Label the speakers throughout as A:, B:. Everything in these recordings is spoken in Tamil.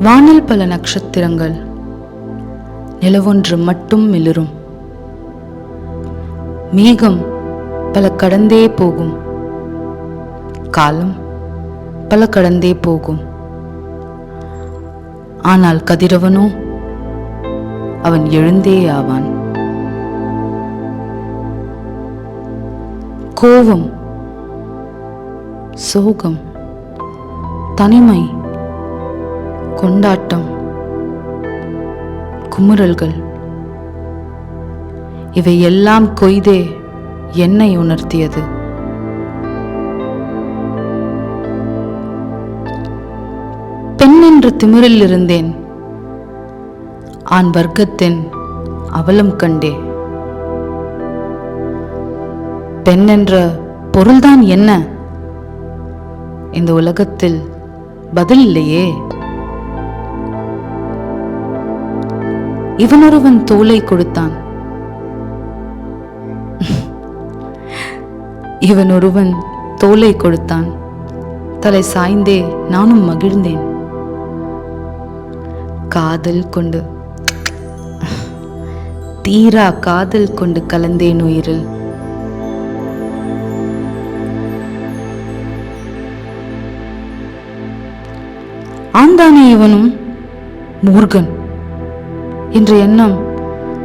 A: வானில் பல நட்சத்திரங்கள் நிலவொன்று மட்டும் மிளிரும் மேகம் பல கடந்தே போகும். காலம் பல கடந்தே போகும். ஆனால் கதிரவனோ அவன் எழுந்தே ஆவான். கோபம் சோகம் தனிமை கொண்டாட்டம் குமுறல்கள். இவை எல்லாம் கொய்தே என்னை உணர்த்தியது. பெண் என்ற திமிரில் இருந்தேன் ஆண் வர்க்கத்தின் அவலம் கண்டே. பெண் என்ற பொருள்தான் என்ன? இந்த உலகத்தில் பதில் இல்லையே. இவனொருவன் தோலை கொடுத்தான். இவன் ஒருவன் தோலை கொடுத்தான். தலை சாய்ந்தே நானும் மகிழ்ந்தேன். காதல் கொண்டு தீரா காதல் கொண்டு கலந்தேன் உயிரில். ஆந்தானே இவனும் மூர்கன். என்ற எண்ணம்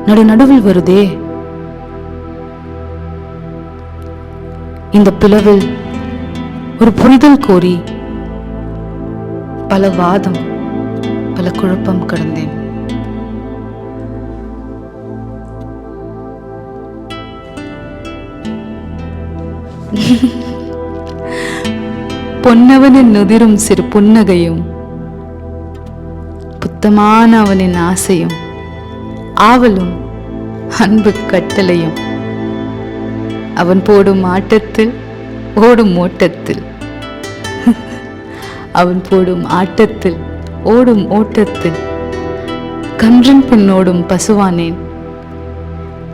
A: நடுநடுவில் வருதே. இந்த பிளவில் ஒரு புரிதல் கோரி பல வாதம் பல குழப்பம் கடந்தேன். பொன்னவனின் நுதிரும் சிறு புன்னகையும் புத்தமான அவனின் ஆசையும் ஆவலும் அன்பு கட்டளையும். அவன் போடும் ஆட்டத்தில் ஓடும் ஓட்டத்தில். அவன் போடும் ஆட்டத்தில் ஓடும் ஓட்டத்தில். கன்றின் பின்னோடும் பசுவானேன்.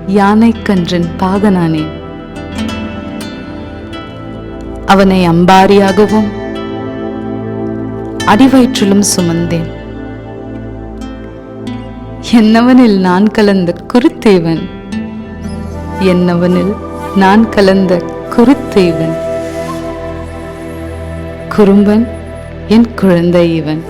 A: யானை கன்றின் பாகனானேன். அவனை அம்பாரியாகவும் அடிவயிற்றிலும் சுமந்தேன். என்னவனில் நான் கலந்த குருத்தேவன்? என்னவனில் நான் கலந்த குருத்தேவன்? குறும்பன் என் குழந்தை இவன்.